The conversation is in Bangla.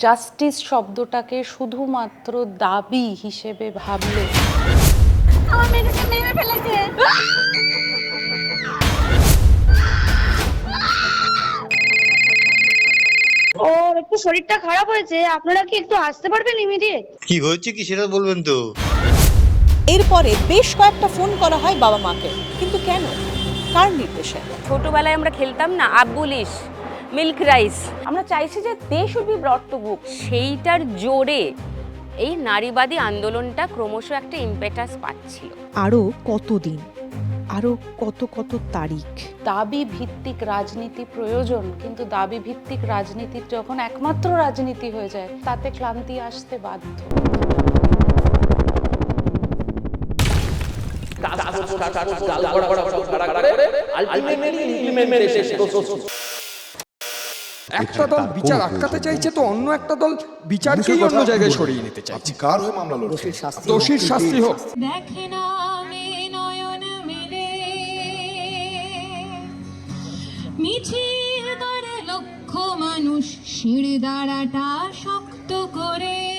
জাস্টিস শব্দটাকে শুধুমাত্র দাবি হিসেবে ভাবলে। ওর একটু শরীরটা খারাপ হয়েছে আপনারা কি একটু আসতে পারবেন ইমিডিয়েট কি হয়েছে কি সেটা বলবেন তো? এরপরে বেশ কয়েকটা ফোন করা হয় বাবা মাকে কিন্তু কেন? কার নির্দেশে? ছোটবেলায় আমরা খেলতাম না আব্বুলিশ মিল্ক রাইস। আমরা চাইছি যে they should be brought to book সেইটার জোরে এই নারীবাদী আন্দোলনটা ক্রমশ একটা ইম্পেটাস পাচ্ছিল। আরও কতদিন? আরও কত কত তারিখ? দাবি ভিত্তিক রাজনীতি প্রয়োজন কিন্তু দাবি ভিত্তিক রাজনীতির যখন একমাত্র রাজনীতি হয়ে যায় তাতে ক্লান্তি আসতে বাধ্য। একটা দল বিচার আটকাতে চাইছে তো অন্য একটা দল বিচারকেই অন্য জায়গায় সরিয়ে নিতে চাইছে। কার হয়ে মামলা লড়ছে দোষীর শাস্তি হোক দেখে না আমি নয়ন মেলে। মিছিল করে লক্ষ মানুষ সিঁড়ি দাঁড়াটা শক্ত করে।